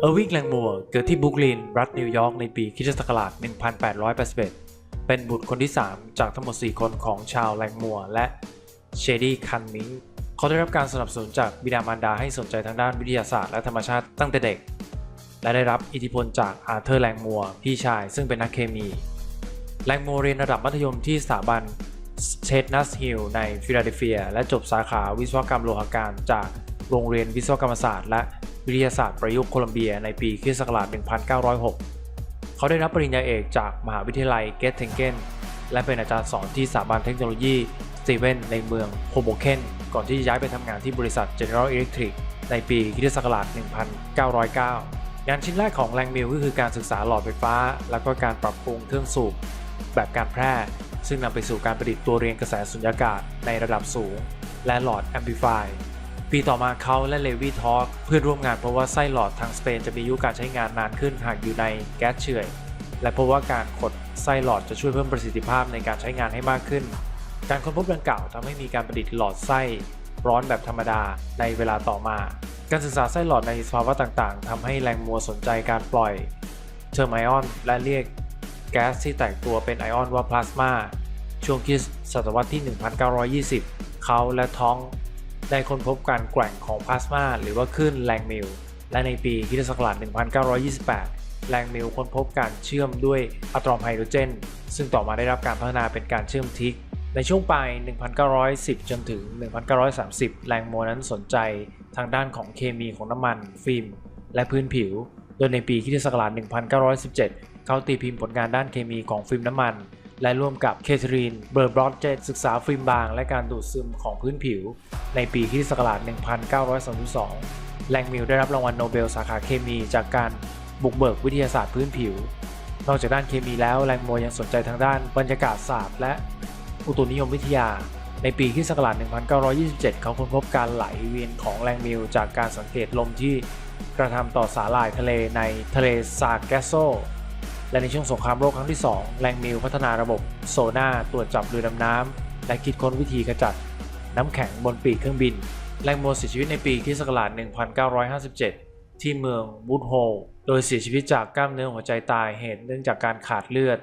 เออร์วิงแลงมัวเกิดที่บุกลินรัฐนิวยอร์กในปีคริสตศักราช1881 เป็นบุตรคนที่ 3 จากทั้งหมด 4 คนของชาวแลงมัวและเชดี้คันมิงเขาได้รับการสนับสนุนจากบิดามารดาให้สนใจทางด้านวิทยาศาสตร์และธรรมชาติตั้งแต่เด็ก และได้รับอิทธิพลจากอาร์เธอร์แลงมัวพี่ชายซึ่งเป็นนักเคมี แลงมัวเรียนระดับมัธยมที่สถาบันเชดนัสฮิลในฟิลาเดลเฟีย และจบสาขาวิศวกรรมโลหะการจาก โรงเรียนวิศวกรรมศาสตร์และวิทยาศาสตร์ประยุกต์โคลัมเบียในปีคริสต์ศักราช1906 เขาได้รับปริญญาเอกจากมหาวิทยาลัยเกตเทนเกนและเป็นอาจารย์สอนที่สถาบันเทคโนโลยีสตีเวนในเมืองโฮโบเคนก่อนที่จะย้ายไปทำงานที่บริษัท General Electric ในปีคริสต์ศักราช1909 งานชิ้นแรกของแรงมิลก็คือการศึกษาหลอดไฟฟ้า แล้วก็การปรับปรุงเครื่องสูบแบบการแพร่ ซึ่งนำไปสู่การประดิษฐ์ตัวเรียนกระแสสุญญากาศในระดับสูง และหลอดแอมพลิฟาย ปีต่อมาเขาและเลวีทอร์กเพื่อนร่วมงานเพราะว่าไส้หลอดทางสเปนจะมีอายุการใช้งานนานขึ้นหากอยู่ในแก๊สเฉื่อยและเพราะว่าการขดไส้หลอดจะช่วยเพิ่มประสิทธิภาพในการใช้งานให้มากขึ้น การค้นพบดังกล่าวทำให้มีการประดิษฐ์หลอดไส้ร้อนแบบธรรมดาในเวลาต่อมา การศึกษาไส้หลอดในสภาวะต่างๆทำให้แรงมัวสนใจการปล่อยเทอร์ไมออนและเรียกแก๊สที่แตกตัวเป็นไอออนว่าพลาสมาช่วงคิสศตวรรษที่ 1920 เขาและท้อง ได้ค้นพบการแกว่งของพลาสมาหรือว่าคลื่นแรงมิล และในปีคริสตศักราช1928 แรงมิลค้นพบการเชื่อมด้วยอะตอมไฮโดรเจน ซึ่งต่อมาได้รับการพัฒนาเป็นการเชื่อมทิก ในช่วงปลาย 1910 จนถึง 1930 แรงมัวนั้นสนใจทางด้านของเคมีของน้ำมัน ฟิล์ม และพื้นผิว โดยในปีคริสตศักราช1917 เขาตีพิมพ์ผลงานด้านเคมีของฟิล์มน้ำมัน และร่วมกับเคทรีน เบอร์บรอดเจตศึกษาฟิล์มบาง และการดูดซึมของพื้นผิว ในปีคริสตศักราช 1932แรงมิลได้รับรางวัลโนเบลสาขาเคมีจากการบุกเบิกวิทยาศาสตร์พื้นผิว นอกจากด้านเคมีแล้วแรงมัวยังสนใจทางด้านบรรยากาศศาสตร์ และอุตุนิยมวิทยา ในปีคริสต์ศักราช 1927 เขาค้นพบการไหลเวียนของแรงมิลจากการสังเกตลมที่กระทำต่อสาหร่ายทะเลในทะเลซาแกโซ และในช่วงสงครามโลกครั้งที่ 2 แรงมิลพัฒนาระบบโซน่าตรวจจับเรือดำน้ำ และคิดค้นวิธีขจัด น้ำแข็งบนปีกเครื่องบิน แรงมิวเสียชีวิตในปีที่สต์ศักราช1957 ที่เมืองวูดโฮลโดยเสียชีวิตจากกล้ามเนื้อหัวใจตายเหตุเนื่องจากการขาดเลือด